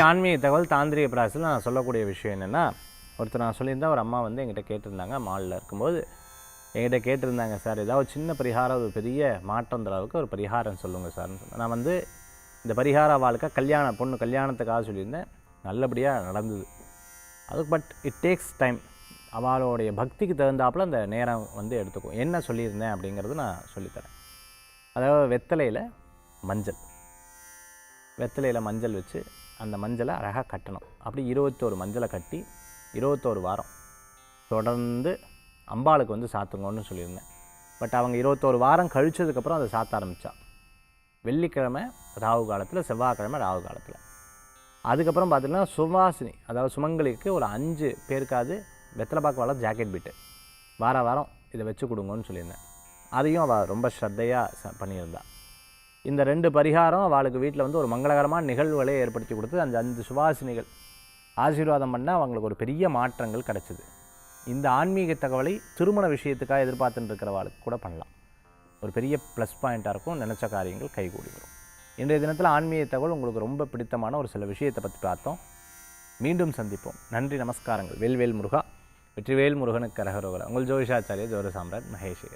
இன்றைக்கி ஆன்மீக தகவல் தாந்திரிக பிராசத்தில் நான் சொல்லக்கூடிய விஷயம் என்னென்னா ஒருத்தர் நான் சொல்லியிருந்தேன் ஒரு அம்மா வந்து என்கிட்ட கேட்டிருந்தாங்க மாலில் இருக்கும்போது. என்கிட்ட கேட்டிருந்தாங்க சார் ஏதாவது சின்ன பரிகாரம் ஒரு பெரிய மாற்றம் தர அளவுக்கு ஒரு பரிகாரம் சொல்லுங்கள் சார்னு சொன்னேன் நான் வந்து இந்த பரிகார வாழ்க்கை கல்யாணம் பொண்ணு கல்யாணத்துக்காக சொல்லியிருந்தேன். நல்லபடியாக நடந்தது. அதுக்கு பட் இட் டேக்ஸ் டைம். அவளுடைய பக்திக்கு தகுந்தாப்புல அந்த நேரம் வந்து எடுத்துக்கும். என்ன சொல்லியிருந்தேன் அப்படிங்கிறது நான் சொல்லித்தரேன். அதாவது வெத்தலையில் மஞ்சள். வெத்தலையில் மஞ்சள் வச்சு அந்த மஞ்சளை அழகாக கட்டணும். அப்படி இருபத்தோரு மஞ்சளை கட்டி இருபத்தோரு வாரம் தொடர்ந்து அம்பாளுக்கு வந்து சாத்துங்கன்னு சொல்லியிருந்தேன். பட் அவங்க இருபத்தோரு வாரம் கழிச்சதுக்கப்புறம் அதை சாத்த ஆரம்பித்தா வெள்ளிக்கிழமை ராகு காலத்தில் செவ்வாய்க்கிழமை ராகு காலத்தில். அதுக்கப்புறம் பார்த்திங்கன்னா சுவாசினி அதாவது சுமங்கலிக்கு ஒரு அஞ்சு பேருக்காவது வெத்தலைப்பாக்கு பாக்கு ஜாக்கெட் பீட்டு வார வாரம் இதை வச்சு கொடுங்கன்னு சொல்லியிருந்தேன். அதையும் அவள் ரொம்ப ஸ்ரத்தையாக ச பண்ணியிருந்தாள் இந்த ரெண்டு பரிகாரம் அவளுக்கு வீட்டில் வந்து ஒரு மங்களகரமான நிகழ்வுகளை ஏற்படுத்தி கொடுத்து அந்த அஞ்சு சுபாசினிகள் ஆசீர்வாதம் பண்ண அவங்களுக்கு ஒரு பெரிய மாற்றங்கள் கிடச்சிது. இந்த ஆன்மீக தகவலை திருமண விஷயத்துக்காக எதிர்பார்த்துட்டு இருக்கிறவாளுக்கு கூட பண்ணலாம். ஒரு பெரிய ப்ளஸ் பாயிண்ட்டாக இருக்கும். நினச்ச காரியங்கள் கைகூடி வரும். இன்றைய தினத்தில் ஆன்மீக தகவல் உங்களுக்கு ரொம்ப பிடித்தமான ஒரு சில விஷயத்தை பற்றி பார்த்தோம். மீண்டும் சந்திப்போம். நன்றி நமஸ்காரங்கள். வேல்வேல் முருகா. வெற்றிவேல் முருகனுக்கு கரகரோகரா உங்கள் ஜோதிஷாச்சாரிய ஜோர சாம்ராட் மகேஷ்